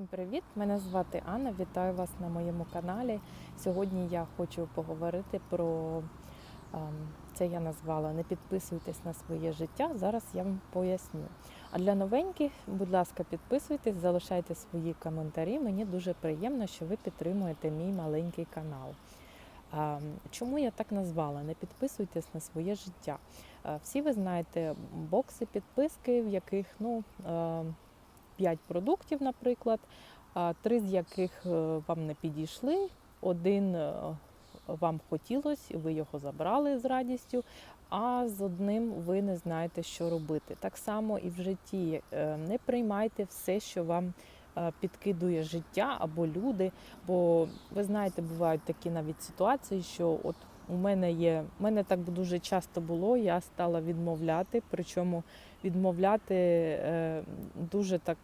Всім привіт! Мене звати Анна. Вітаю вас на моєму каналі. Сьогодні я хочу поговорити про ем, це я назвала Не підписуйтесь на своє життя. Зараз я вам поясню. А для новеньких, будь ласка, підписуйтесь, залишайте свої коментарі. Мені дуже приємно, що ви підтримуєте мій маленький канал. Чому я так назвала? Не підписуйтесь на своє життя. Е, Всі ви знаєте бокси підписки, в яких ну. ем, 5 продуктів, наприклад, три з яких е, вам не підійшли, один е, вам хотілося, ви його забрали з радістю, а з одним ви не знаєте, що робити. Так само і в житті. Е, Не приймайте все, що вам е, підкидує життя або люди. Бо ви знаєте, бувають такі навіть ситуації, що от у мене є, у мене так дуже часто було, я стала відмовляти, причому відмовляти е, дуже так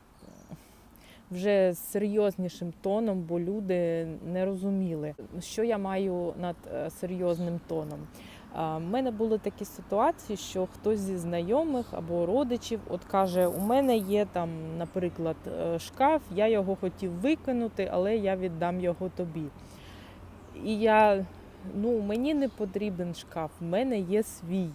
вже з серйознішим тоном, бо люди не розуміли, що я маю над е, серйозним тоном. У мене були такі ситуації, що хтось зі знайомих або родичів от каже: у мене є там, наприклад, е, шкаф, я його хотів викинути, але я віддам його тобі. І я ну, мені не потрібен шкаф, в мене є свій.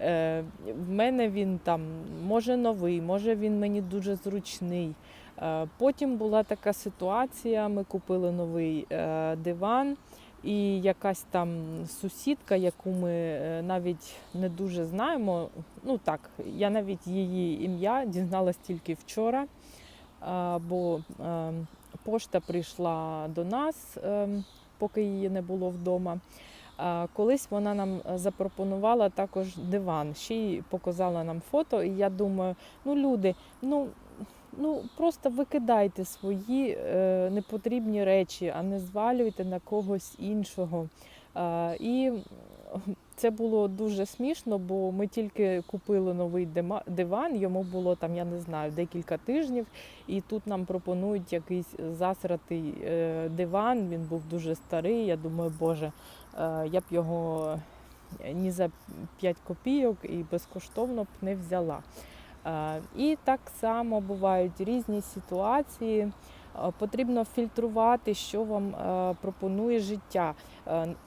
Е, В мене він там може новий, може він мені дуже зручний. Е, Потім була така ситуація, ми купили новий е, диван, і якась там сусідка, яку ми е, навіть не дуже знаємо. Ну так, я навіть її ім'я дізналась тільки вчора, бо е, пошта прийшла до нас, е, поки її не було вдома. Колись вона нам запропонувала також диван, ще й показала нам фото. І я думаю, ну люди, ну ну просто викидайте свої е, непотрібні речі, а не звалюйте на когось іншого. Е, і це було дуже смішно, бо ми тільки купили новий диван, йому було там, я не знаю, декілька тижнів, і тут нам пропонують якийсь засратий е, диван. Він був дуже старий. Я думаю, боже, е, я б його ні за 5 копійок і безкоштовно б не взяла. І так само бувають різні ситуації. Потрібно фільтрувати, що вам пропонує життя.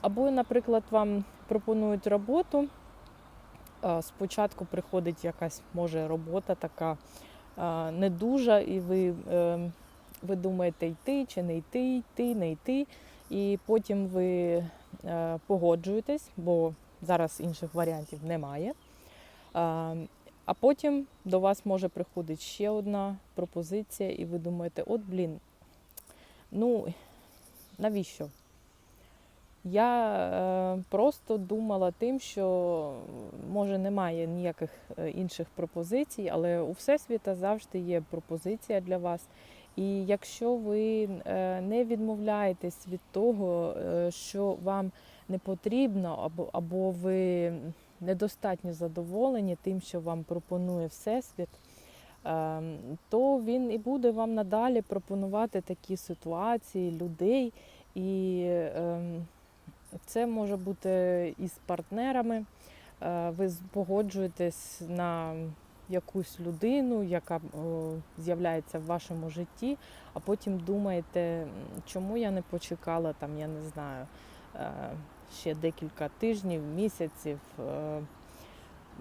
Або, наприклад, вам пропонують роботу. Спочатку приходить якась може робота така не дуже, і ви, е, ви думаєте йти чи не йти, йти, не йти. І потім ви е, погоджуєтесь, бо зараз інших варіантів немає. А потім до вас може приходити ще одна пропозиція, і ви думаєте, от блін, ну навіщо? Я е, просто думала тим, що може немає ніяких е, інших пропозицій, але у Всесвіта завжди є пропозиція для вас. І якщо ви е, не відмовляєтесь від того, е, що вам не потрібно, або, або ви недостатньо задоволені тим, що вам пропонує Всесвіт, ем, то він і буде вам надалі пропонувати такі ситуації, людей. І ем, це може бути і з партнерами. Е, Ви погоджуєтесь на якусь людину, яка з'являється в вашому житті, а потім думаєте, чому я не почекала там, я не знаю, е, ще декілька тижнів, місяців. е,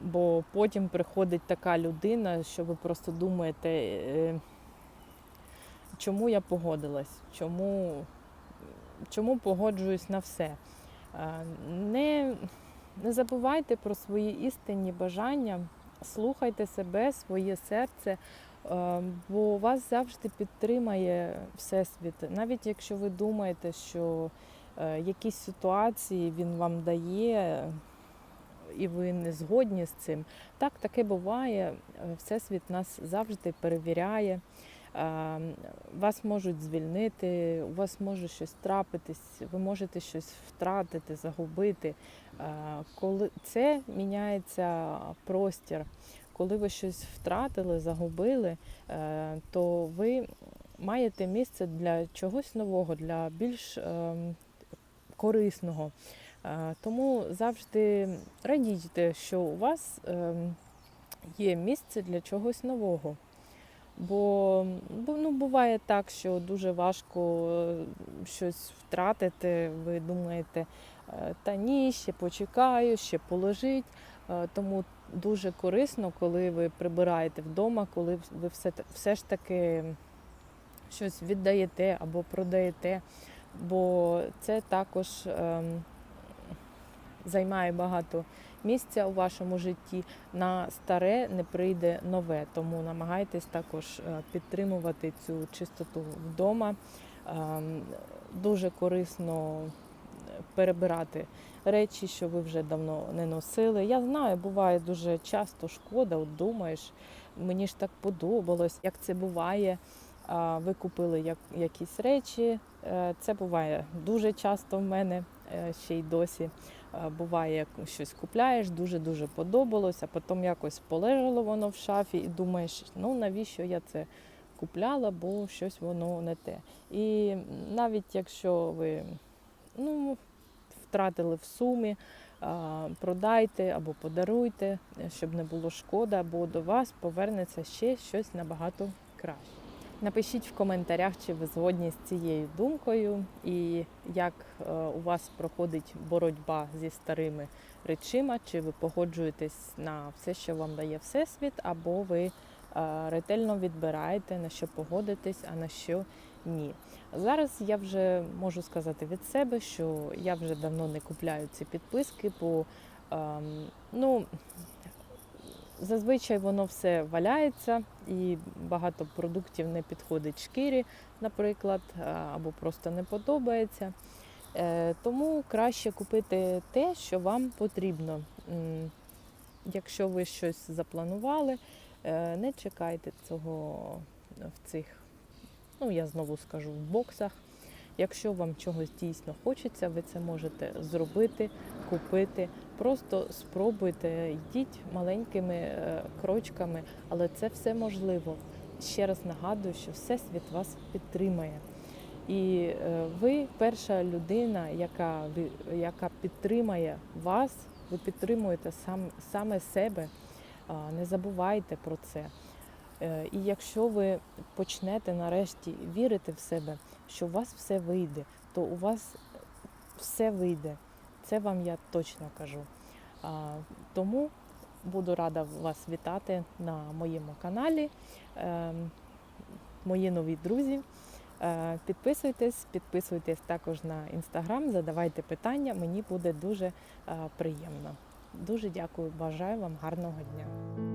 Бо потім приходить така людина, що ви просто думаєте, е, чому я погодилась, чому, чому погоджуюсь на все. Е, Не, не забувайте про свої істинні бажання, слухайте себе, своє серце, бо вас завжди підтримає Всесвіт. Навіть якщо ви думаєте, що якісь ситуації він вам дає, і ви не згодні з цим. Так, таке буває. Е, Всесвіт нас завжди перевіряє. Е, Вас можуть звільнити, у вас може щось трапитись, ви можете щось втратити, загубити. Е, Коли це міняється простір, коли ви щось втратили, загубили, е, то ви маєте місце для чогось нового, для більш ем, корисного. Тому завжди радійте, що у вас ем, є місце для чогось нового. Бо, бо ну, буває так, що дуже важко е, щось втратити. Ви думаєте, е, та ні, ще почекаю, ще положить. Е, Тому дуже корисно, коли ви прибираєте вдома, коли ви все, все ж таки щось віддаєте або продаєте, бо це також ем, займає багато місця у вашому житті. На старе не прийде нове, тому намагайтесь також е, підтримувати цю чистоту вдома. Ем, Дуже корисно перебирати речі, що ви вже давно не носили. Я знаю, буває дуже часто шкода, от думаєш, мені ж так подобалось, як це буває. Ви купили як, якісь речі. Е, Це буває дуже часто в мене е, ще й досі. Е, Буває, щось купляєш, дуже-дуже подобалось, а потім якось полежало воно в шафі і думаєш, ну навіщо я це купляла, бо щось воно не те. І навіть якщо ви ну, втратили в сумі, продайте або подаруйте, щоб не було шкода, бо до вас повернеться ще щось набагато краще. Напишіть в коментарях, чи ви згодні з цією думкою, і як е, у вас проходить боротьба зі старими речима, чи ви погоджуєтесь на все, що вам дає Всесвіт, або ви е, ретельно відбираєте, на що погодитесь, а на що ні. Зараз я вже можу сказати від себе, що я вже давно не купляю ці підписки, бо ем, ну, зазвичай воно все валяється і багато продуктів не підходить шкірі, наприклад, або просто не подобається. Е, Тому краще купити те, що вам потрібно. Якщо ви щось запланували, е, не чекайте цього в цих, ну я знову скажу, в боксах. Якщо вам чогось дійсно хочеться, ви це можете зробити, купити. Просто спробуйте, йдіть маленькими е, крочками, але це все можливо. Ще раз нагадую, що Всесвіт вас підтримає. І е, ви перша людина, яка, яка підтримає вас, ви підтримуєте сам, саме себе. Не забувайте про це. Е, І якщо ви почнете нарешті вірити в себе, що у вас все вийде, то у вас все вийде. Це вам я точно кажу. Тому буду рада вас вітати на моєму каналі. Ем, Мої нові друзі. Е, Підписуйтесь, підписуйтесь також на інстаграм, задавайте питання, мені буде дуже е, приємно. Дуже дякую, бажаю вам гарного дня.